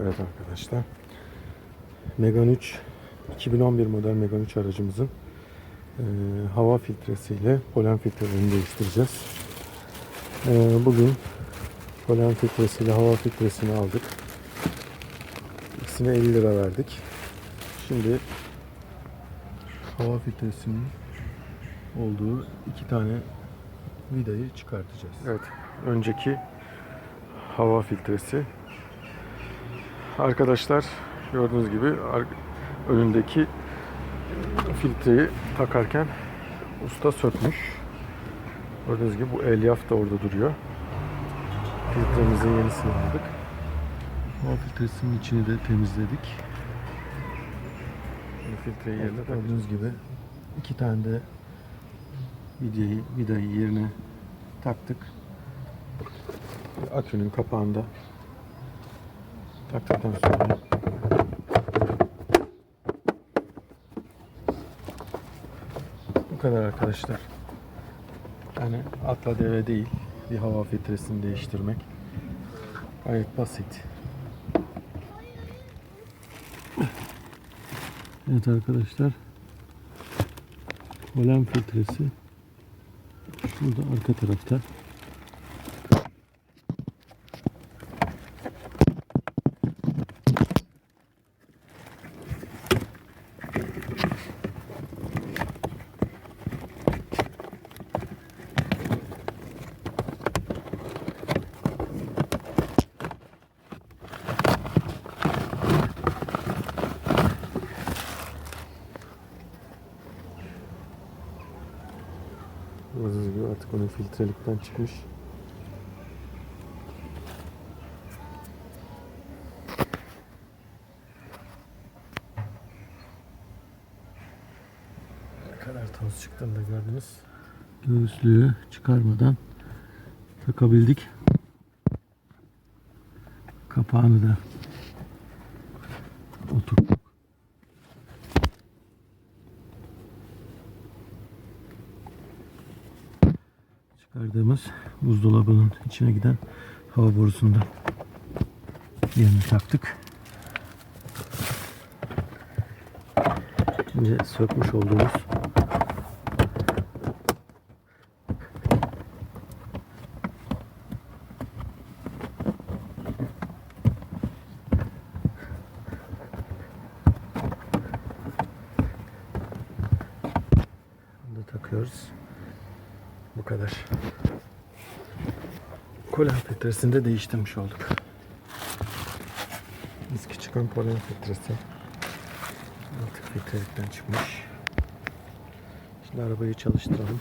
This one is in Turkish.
Evet arkadaşlar. Megane 3 2011 model Megane 3 aracımızın e, hava filtresiyle polen filtrelerini değiştireceğiz. E, bugün polen filtresiyle hava filtresini aldık. İkisine 50 lira verdik. Şimdi hava filtresinin olduğu iki tane vidayı çıkartacağız. Evet. Önceki hava filtresi Arkadaşlar gördüğünüz gibi önündeki filtreyi takarken usta sökmüş. Gördüğünüz gibi bu elyaf da orada duruyor. Filtremizin yenisini aldık. Hava filtresinin içini de temizledik. Şimdi filtreyi yerine gördüğünüz gibi iki tane de vidayı, vidayı yerine taktık. Akünün kapağında taktıktan sonra bu kadar arkadaşlar. Yani atla deve değil bir hava filtresini değiştirmek gayet basit. Evet arkadaşlar polen filtresi şurada arka tarafta Gördüğünüz gibi artık onun filtrelikten çıkmış. Ne kadar toz çıktığını da gördünüz. Göğüslüğü çıkarmadan takabildik. Kapağını da oturttuk. Çıkardığımız buzdolabının içine giden hava borusunu da yerine taktık. Şimdi sökmüş olduğumuz takıyoruz. Bu kadar. Polen filtresini de değiştirmiş olduk. Eski çıkan polen filtresi artık filtrelikten çıkmış. Şimdi arabayı çalıştıralım.